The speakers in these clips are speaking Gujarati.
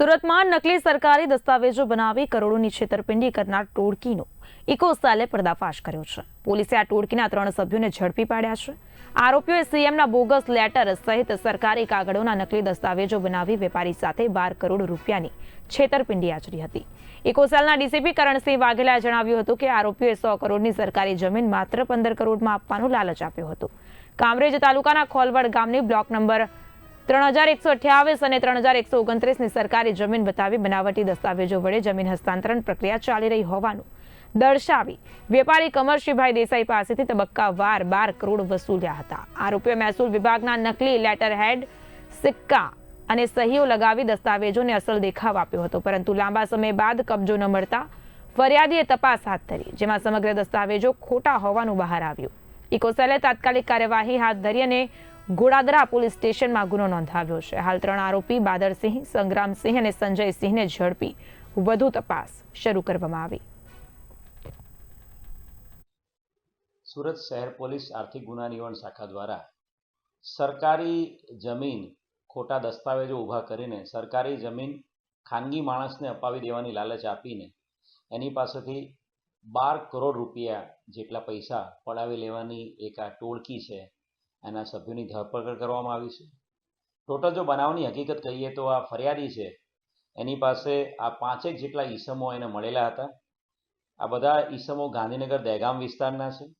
સુરતમાં નકલી સરકારી દસ્તાવેજો બનાવી કરોડોની છેતરપિંડી કરનાર ટોળકીનો ઇકોસેલે પર્દાફાશ કર્યો છે. પોલીસે આ ટોળકીના ત્રણ સભ્યોને ઝડપી પાડ્યા છે. આરોપીઓએ સીએમના બોગસ લેટર સહિત સરકારી કાગળોના નકલી દસ્તાવેજો બનાવી વેપારી સાથે બાર કરોડ રૂપિયાની છેતરપિંડી આચરી હતી. ઇકોસેલના ડીસીપી કરણસિંહ વાઘેલાએ જણાવ્યું હતું કે આરોપીઓએ સો કરોડની સરકારી જમીન માત્ર પંદર કરોડમાં આપવાનો લાલચ આપ્યો હતો. કામરેજ તાલુકાના ખોલવડ ગામની બ્લોક નંબર ત્રણ હજાર એકસો અઠ્યાવીસ અને ત્રણ હજાર એકસો ઓગણત્રીસની સરકારી જમીન બતાવી બનાવટી દસ્તાવેજો વડે જમીન હસ્તાંતરણ પ્રક્રિયા ચાલી રહી હોવાનું દર્શાવી વેપારી કમરશીભાઈ દેસાઈ પાસેથી તબક્કાવાર બાર કરોડ વસૂલ્યા હતા. આરોપીઓ મહેસૂલ વિભાગના નકલી લેટર હેડ સિક્કા અને સહીઓ લગાવી દસ્તાવેજોને અસલ દેખાવ આપ્યો હતો, પરંતુ લાંબા સમય બાદ કબજો ન મળતા ફરિયાદીએ તપાસ હાથ ધરી, જેમાં સમગ્ર દસ્તાવેજો ખોટા હોવાનું બહાર આવ્યું. ઇકોસેલે તાત્કાલિક કાર્યવાહી હાથ ધરી અને ઘોડાદરા પોલીસ સ્ટેશનમાં ગુનો નોંધાવ્યો છે. હાલ ત્રણ આરોપી, બાદરસિંહ, સંગ્રામસિંહ અને સંજયસિંહને ઝડપી વધુ તપાસ શરૂ કરવામાં આવી. સુરત શહેર પોલીસ આર્થિક ગુના નિવારણ શાખા દ્વારા સરકારી જમીન ખોટા દસ્તાવેજો ઊભા કરીને સરકારી જમીન ખાનગી માણસને અપાવી દેવાની લાલચ આપીને એની પાસેથી બાર કરોડ રૂપિયા જેટલા પૈસા પડાવી લેવાની એક આ ટોળકી છે. એના સભ્યોની ધરપકડ કરવામાં આવી છે. ટોટલ જો બનાવની હકીકત કહીએ તો આ ફરિયાદી છે. એની પાસે આ પાંચેક જેટલા ઈસમો એને મળેલા હતા. આ બધા ઈસમો ગાંધીનગર દહેગામ વિસ્તારના છે.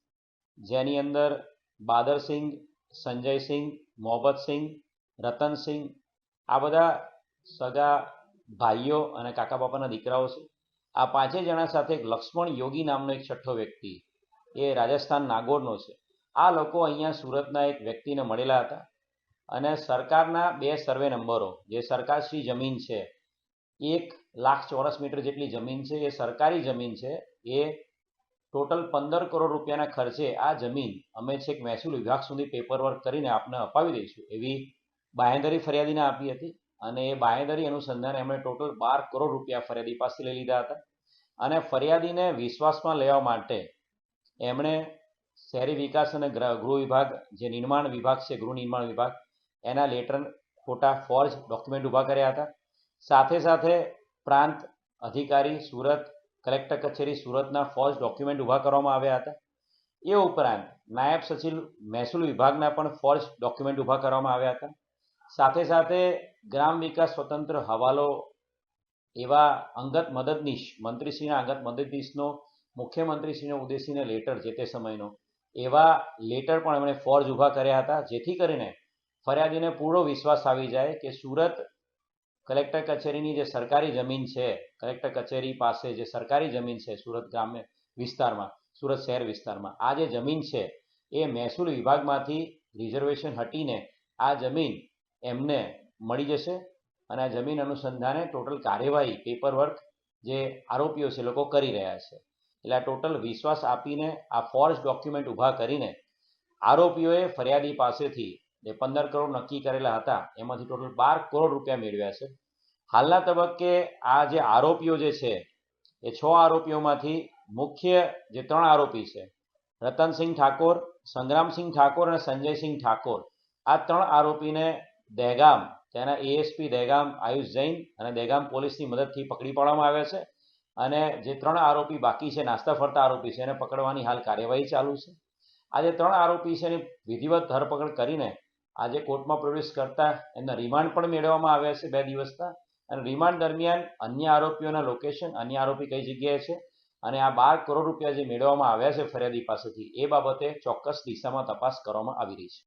જેની અંદર બાદરસિંહ સંજયસિંહ મોહબ્બતસિંહ રતનસિંહ આ બધા સગા ભાઈઓ અને કાકા બાપાના દીકરાઓ છે. આ પાંચેય જણા સાથે એક લક્ષ્મણ યોગી નામનો એક છઠ્ઠો વ્યક્તિ. એ રાજસ્થાન નાગોરનો છે. આ લોકો અહીંયા સુરતના એક વ્યક્તિને મળેલા હતા અને સરકારના બે સર્વે નંબરો, જે સરકારશ્રી જમીન છે, એક લાખ ચોરસ મીટર જેટલી જમીન છે, એ સરકારી જમીન છે, એ ટોટલ પંદર કરોડ રૂપિયાના ખર્ચે આ જમીન અમે છેક મહેસૂલ વિભાગ સુધી પેપર વર્ક કરીને આપને અપાવી દઈશું એવી બાહેંધરી ફરિયાદીને આપી હતી અને એ બાહેંધરી અનુસંધાને એમણે ટોટલ બાર કરોડ રૂપિયા ફરિયાદી પાસે લઈ લીધા હતા અને ફરિયાદીને વિશ્વાસમાં લેવા માટે એમણે શહેરી વિકાસ અને ગૃહ વિભાગ, જે નિર્માણ વિભાગ છે, ગૃહ નિર્માણ વિભાગ, એના લેટર ખોટા ફોર્જ ડોક્યુમેન્ટ ઊભા કર્યા હતા. સાથે સાથે પ્રાંત અધિકારી, સુરત કલેક્ટર કચેરી, સુરતના ફોર્જ ડોક્યુમેન્ટ ઊભા કરવામાં આવ્યા હતા. એ ઉપરાંત નાયબ સચિવ મહેસૂલ વિભાગના પણ ફોર્જ ડોક્યુમેન્ટ ઊભા કરવામાં આવ્યા હતા. સાથે સાથે ગ્રામ વિકાસ સ્વતંત્ર હવાલો એવા અંગત મદદનીશ મંત્રીશ્રીના અંગત મદદનીશનો, મુખ્યમંત્રીશ્રીને ઉદ્દેશીને લેટર જે તે સમયનો એવા લેટર પણ એમણે ફોર્જ ઊભા કર્યા હતા, જેથી કરીને ફરિયાદીને પૂરો વિશ્વાસ આવી જાય કે સુરત કલેક્ટર કચેરીની જે સરકારી જમીન છે કલેક્ટર કચેરી પાસે જે સરકારી જમીન છે સુરત ગ્રામ્ય વિસ્તારમાં, સુરત શહેર વિસ્તારમાં, આ જે જમીન છે, એ મહેસૂલ વિભાગમાંથી રિઝર્વેશન હટીને આ જમીન એમને મળી જશે અને આ જમીન અનુસંધાને ટોટલ કાર્યવાહી પેપર વર્ક જે આરોપીઓ છે લોકો કરી રહ્યા છે. એટલે આ ટોટલ વિશ્વાસ આપીને આ ફોર્જ ડોક્યુમેન્ટ ઊભા કરીને આરોપીઓએ ફરિયાદી પાસેથી જે પંદર કરોડ નક્કી કરેલા હતા, એમાંથી ટોટલ બાર કરોડ રૂપિયા મેળવ્યા છે. હાલના તબક્કે આ જે આરોપીઓ જે છે, એ છ આરોપીઓમાંથી મુખ્ય જે ત્રણ આરોપી છે, રતનસિંહ ઠાકોર, સંગ્રામસિંહ ઠાકોર અને સંજયસિંહ ઠાકોર, આ ત્રણ આરોપીને દહેગામ, તેના એએસપી દહેગામ આયુષ જૈન અને દહેગામ પોલીસની મદદથી પકડી પાડવામાં આવ્યા છે. અને જે ત્રણ આરોપી બાકી છે, નાસ્તા ફરતા આરોપી છે, એને પકડવાની હાલ કાર્યવાહી ચાલુ છે. આજે ત્રણ આરોપી છે, એની વિધિવત ધરપકડ કરીને આજે કોર્ટમાં પ્રવેશ કરતા એમના રિમાન્ડ પણ મેળવવામાં આવ્યા છે બે દિવસના. અને રિમાન્ડ દરમિયાન અન્ય આરોપીઓના લોકેશન, અન્ય આરોપી કઈ જગ્યાએ છે અને આ બાર કરોડ રૂપિયા જે મેળવવામાં આવ્યા છે ફરિયાદી પાસેથી, એ બાબતે ચોક્કસ દિશામાં તપાસ કરવામાં આવી રહી છે.